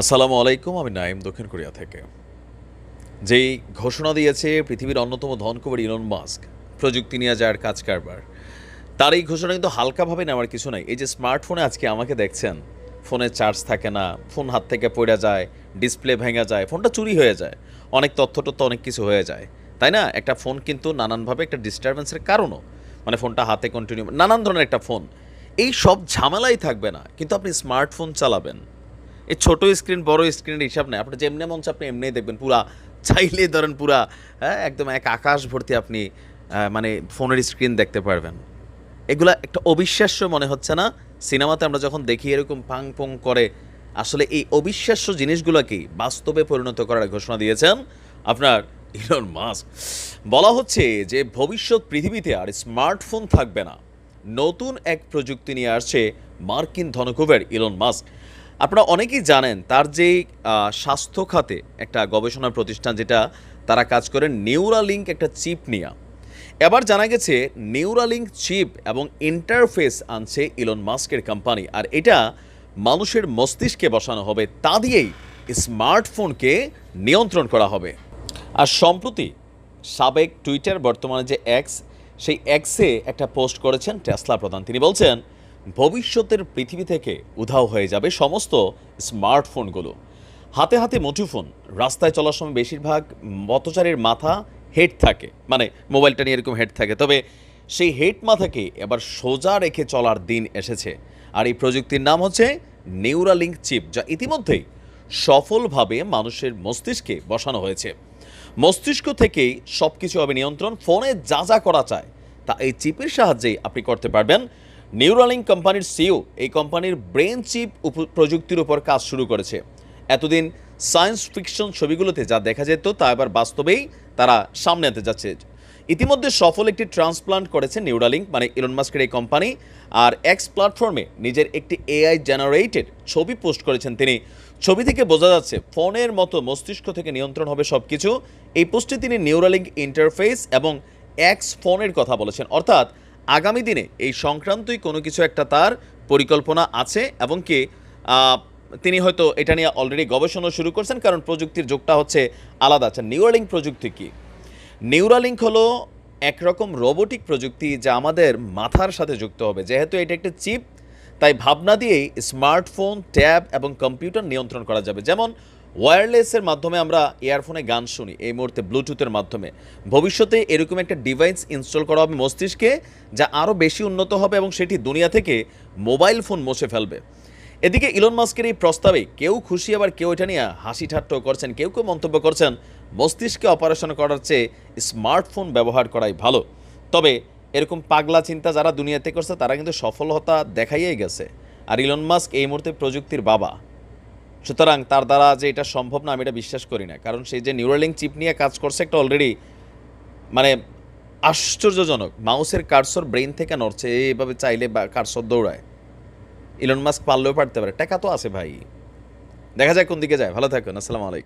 আসসালামু আলাইকুম, আমি নাইম দক্ষিণ কোরিয়া থেকে। যেই ঘোষণা দিয়েছে পৃথিবীর অন্যতম ধনকুবের ইলন মাস্ক, প্রযুক্তি নিয়ে যাওয়ার কাজ কারবার, তার এই ঘোষণা কিন্তু হালকাভাবে নেওয়ার কিছু নাই। এই যে স্মার্টফোনে আজকে আমাকে দেখছেন, ফোনে চার্জ থাকে না, ফোন হাত থেকে পড়ে যায়, ডিসপ্লে ভেঙে যায়, ফোনটা চুরি হয়ে যায়, অনেক তথ্য টথ্য অনেক কিছু হয়ে যায়। তাই না? একটা ফোন কিন্তু নানানভাবে একটা ডিস্টারবেন্সের কারণও। মানে ফোনটা হাতে কন্টিনিউ নানান ধরনের একটা ফোন। এই সব ঝামেলাই থাকবে না, কিন্তু আপনি স্মার্টফোন চালাবেন। এই ছোট স্ক্রিন বড় স্ক্রিনের হিসাব নেই। আপনি যেমনি মঞ্চ আপনি এমনিই দেখবেন। পুরা চাইলে ধরেন পুরা হ্যাঁ একদম এক আকাশ ভর্তি আপনি মানে ফোনের স্ক্রিন দেখতে পারবেন। এগুলা একটা অবিশ্বাস্য মনে হচ্ছে না? সিনেমাতে আমরা যখন দেখি এরকম পাং পং করে, আসলে এই অবিশ্বাস্য জিনিসগুলোকেই বাস্তবে পরিণত করার ঘোষণা দিয়েছেন? আপনার ইলন মাস্ক বলা হচ্ছে যে ভবিষ্যৎ পৃথিবীতে আর স্মার্টফোন থাকবে না। নতুন এক প্রযুক্তি নিয়ে আসছে মার্কিন ধনকুবের ইলন মাস্ক আপনারা অনেকেই জানেন তার যে স্বাস্থ্য খাতে একটা গবেষণা প্রতিষ্ঠান যেটা তারা কাজ করে নিউরালিঙ্ক একটা চিপ নিয়ে। এবার জানা গেছে নিউরালিঙ্ক চিপ এবং ইন্টারফেস আনছে ইলন মাস্কের কোম্পানি আর এটা মানুষের মস্তিষ্কে বসানো হবে, তা দিয়েই স্মার্টফোনকে নিয়ন্ত্রণ করা হবে। আর সম্প্রতি সাবেক টুইটার বর্তমানে যে এক্স সেই এক্সে একটা পোস্ট করেছেন টেসলা প্রধান। তিনি বলছেন ভবিষ্যতের পৃথিবী থেকে উধাও হয়ে যাবে সমস্ত স্মার্টফোনগুলো। হাতে হাতে মুঠোফোন রাস্তায় চলার সময় বেশিরভাগ পথচারীর মাথা হেড থাকে। মানে মোবাইলটা নিয়ে এরকম হেড থাকে। তবে সেই হেড মাথাকে এবার সোজা রেখে চলার দিন এসেছে। আর এই প্রযুক্তির নাম হচ্ছে নিউরালিঙ্ক চিপ যা ইতিমধ্যেই সফলভাবে মানুষের মস্তিষ্কে বসানো হয়েছে। মস্তিষ্ক থেকেই সব কিছু হবে নিয়ন্ত্রণ। ফোনে যা যা করা চায়, তা এই চিপের সাহায্যেই আপনি করতে পারবেন। নিউরালিঙ্ক কোম্পানির সিও এই কোম্পানির ব্রেন চিপ প্রযুক্তির উপর কাজ শুরু করেছে। এতদিন সায়েন্স ফিকশন ছবিগুলোতে যা দেখা যেত, তা এবার বাস্তবেই তারা সামনে আনতে যাচ্ছে। ইতিমধ্যে সফল একটি ট্রান্সপ্লান্ট করেছে নিউরালিঙ্ক মানে ইলন মাস্কের এই কোম্পানি আর এক্স প্ল্যাটফর্মে নিজের একটি এআই জেনারেটেড ছবি পোস্ট করেছেন তিনি। ছবি থেকে বোঝা যাচ্ছে, ফোনের মতো মস্তিষ্ক থেকে নিয়ন্ত্রণ হবে সব কিছু এই পোস্টে তিনি নিউরালিঙ্ক ইন্টারফেস এবং এক্স ফোনের কথা বলেছেন। অর্থাৎ আগামী দিনে এই সংক্রান্তই কোনো কিছু একটা তার পরিকল্পনা আছে এবং কি তিনি হয়তো এটা নিয়ে অলরেডি গবেষণা শুরু করছেন, কারণ প্রযুক্তির যুগটা হচ্ছে আলাদা। আচ্ছা নিউরালিঙ্ক প্রযুক্তি কি? নিউরালিঙ্ক হলো একরকম রোবোটিক প্রযুক্তি যা আমাদের মাথার সাথে যুক্ত হবে। যেহেতু এটা একটা চিপ তাই ভাবনা দিয়েই স্মার্টফোন ট্যাব এবং কম্পিউটার নিয়ন্ত্রণ করা যাবে। যেমন ওয়্যারলেসের মাধ্যমে আমরা ইয়ারফোনে গান শুনি। এই মুহূর্তে ব্লুটুথের মাধ্যমে। ভবিষ্যতে এরকম একটা ডিভাইস ইনস্টল করা হবে মস্তিষ্কে, যা আরও বেশি উন্নত হবে এবং সেটি দুনিয়া থেকে মোবাইল ফোন মুছে ফেলবে। এদিকে ইলন মাস্কের এই প্রস্তাবে কেউ খুশি, আবার কেউ এটা নিয়ে হাসি ঠাট্টাও করছেন, কেউ কেউ মন্তব্য করছেন, মস্তিষ্কে অপারেশন করার চেয়ে স্মার্টফোন ব্যবহার করাই ভালো। তবে এরকম পাগলা চিন্তা যারা দুনিয়াতে করছে, তারা কিন্তু সফলতা দেখাইয়াই গেছে। আর ইলন মাস্ক এই মুহূর্তে প্রযুক্তির বাবা। সুতরাং তার দ্বারা যে এটা সম্ভব না, আমি এটা বিশ্বাস করি না। কারণ সেই যে নিউরোলিং চিপ নিয়ে কাজ করছে একটা অলরেডি মানে আশ্চর্যজনক। মাউসের কার্সর ব্রেন থেকে নড়ছে এইভাবে চাইলে কার্সর দৌড়ায়। ইলন মাস্ক পারলেও পারতে পারে। টাকা তো আছে ভাই। দেখা যায় কোন দিকে যায়। ভালো থাকুন। আসসালামু আলাইকুম।